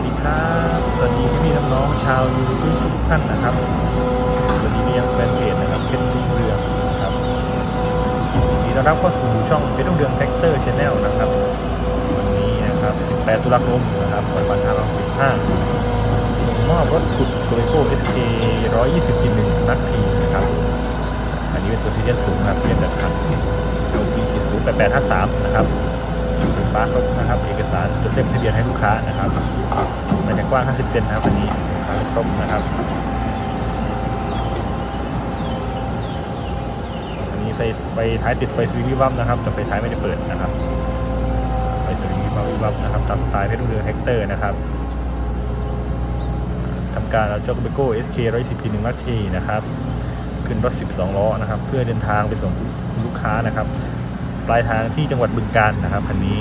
วัสดีครับ สวัสดีพี่พี่น้องๆชาวยูทูบทุกท่านนะครับสวัสดีไปยังแฟนเพจนะครับเป็นรุ่งเรืองนะครับยินดีต้อนรับเข้าสู่ช่องเป็นรุ่งเรืองแท็กเตอร์ชาแนลนะครับ วันนี้นะครับ 18 ตุลาคมนะครับวันวัน2565ส่งมอบรถขุดโตโยโต้เอสเค120 1นักทีนะครับ อันนี้เป็นตัวที่เรียนสูงนะครับเรียนแบบคัน LP 0 8 8 5 3นะครับ ฟ้าครบนะครับ เอกสารจดเล่มทะเบียนให้ลูกค้านะครับมันจะกว้าง 50 เซนนะครับอันนี้ฟ้าครบนะครับอันนี้ไฟไฟท้ายติดไฟสวิงวิบวับนะครับแต่ไฟท้ายไม่ได้เปิดนะครับไฟสวิงวิบวับวิบวับนะครับตามสไตล์เพชรรุ่งเรือแฮกเตอร์นะครับทำการเอาเจ้าเบโก้ SK 110 1มัตทีนะครับขึ้นรถ 12 ล้อนะครับ เพื่อเดินทางไปส่งลูกค้านะครับ ปลายทางที่จังหวัดบึงกาฬนะครับคันนี้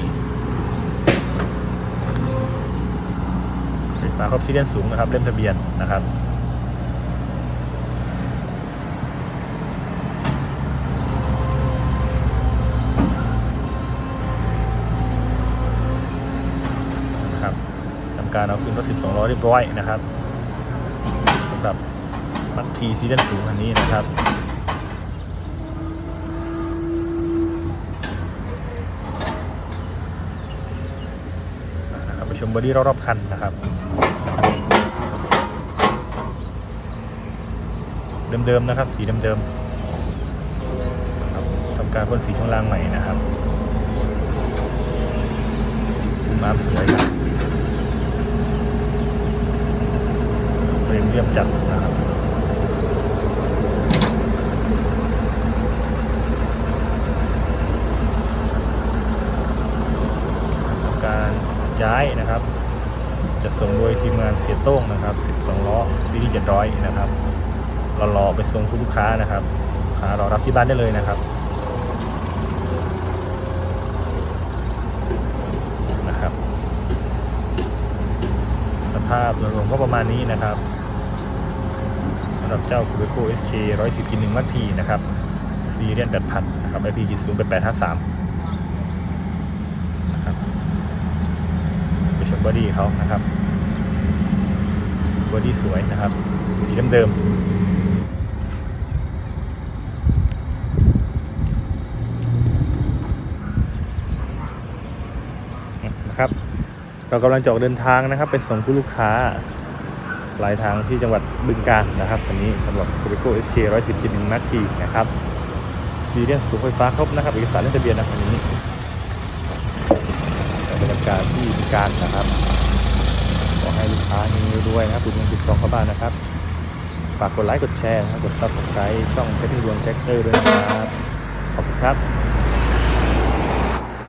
ไฟฟ้าครบซีเรียนสูงนะครับเล่มทะเบียนนะครับนะครับทำการเอาขึ้นรถ12ล้อเรียบร้อยนะครับสำหรับมัตทีซีเรียนสูงคันนี้นะครับนะครับไปชมบอดี้รอบๆคันนะครับ เดิมๆนะครับ สีเดิมๆครับทำการพ่นสีข้างล่างใหม่นะครับน้ำสวยครับเฟรมเรียบจัดนะครับทำการย้ายนะครับ จะส่งโดยทีมงานเสียโต้งนะครับ12ล้อซีรีส์700นะครับ รารอไปส่งคุณลูกค้านะครับลูกค้ารอรับที่บ้านได้เลยนะครับนะครับ สภาพโดยรวมก็ประมาณนี้นะครับสำหรับเจ้าคูเบโก้ SK 110 1มัตทีนะครับซีเรียน8,000นะครับ IP 0 8 8 5 3นะครับไปชมบอดี้เขานะครับบอดี้สวยนะครับ สีเดิมๆ นะครับ เรากำลังจะออกเดินทางนะครับ ไปส่งผู้ลูกค้าปลายทางที่จังหวัดบึงกาฬนะครับอันนี้สำหรับ c o b e c o SK 110 1นาทีนะครับซีเรียนสูงไฟฟ้าครบนะครับเอกสารเลขทะเบียนนะคันนี้บรรยากาศที่บึงการนะครับขอให้ลูกค้ามีด้วยนะครับดูเงินติดต่อเข้าบ้านนะครับฝากกดไลค์กดแชร์นะครับกดซับสไครต์ช่องเพชรดวงแจ็คเตอร์ด้วยนะครับขอบคุณครับ